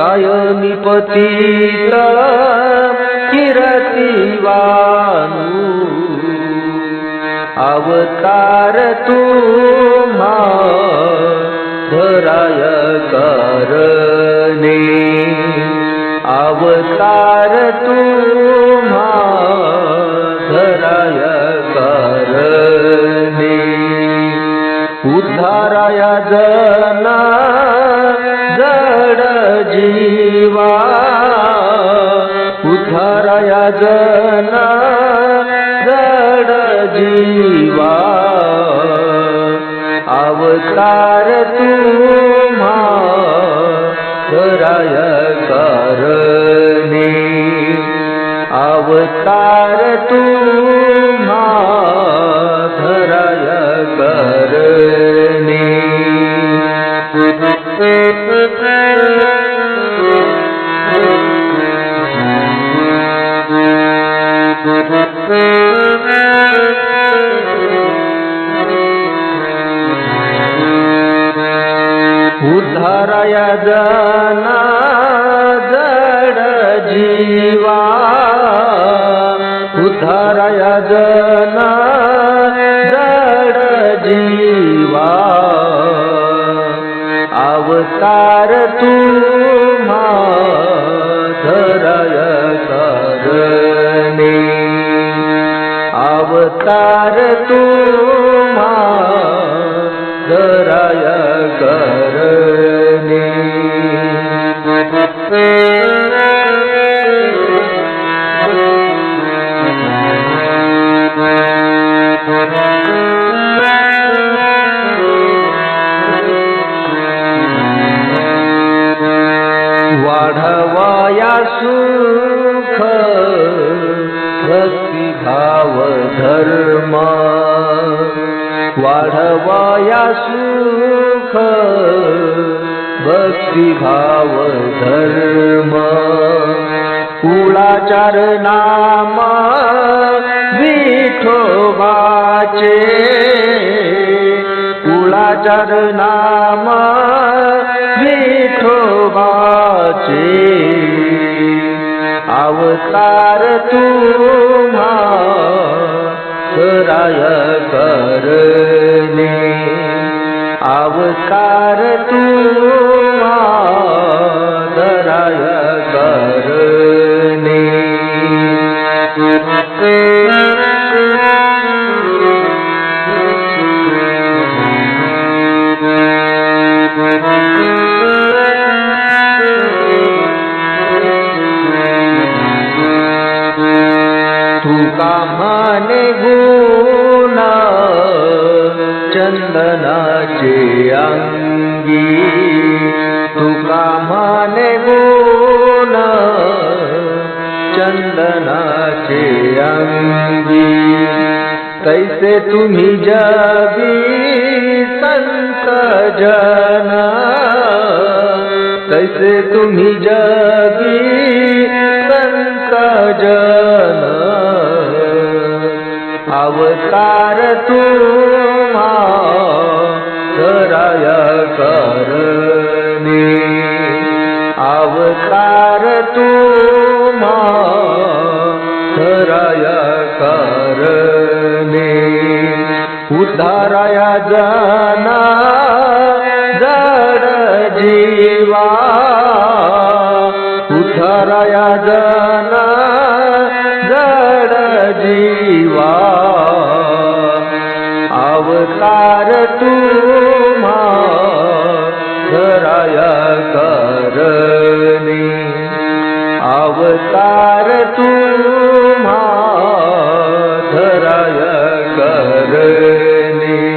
कायमी पतित किरतीवानु अवतार तुम्हा धराय करणे. अवतार तुम्हा धराय करणे. उद्धाराया जना जड जीवा उद्धाराया जना जड जीवा. अवतार तुम्हा कराय करणे. अवतार तुम्हा उद्धाराय जना जड जीवा उद्धाराय जना जड जीवा अवतार तुम्हा धराय करणे अवतार तुम्हा धराय करणे धर्म वाढवाया सुख भक्तिभाव धर्म. कुळाचार नाम विठोबाचे कुळाचार नाम विठोबाचे. अवतार तुम्हा कराय करणे अवतार तुम्हा धराय करणे चे अंगी तुका माने गुण चंदनाचे अंगी. कैसे तुम्ही जगी संत जन कैसे तुम्ही जगी संत जन. अवतार तुम्हा धराय करणे अवतार तुम्हा धराय करणे उद्धाराया जाना અવતાર તું ધરાયા કરની. અવતાર તું ધરાયા કરની.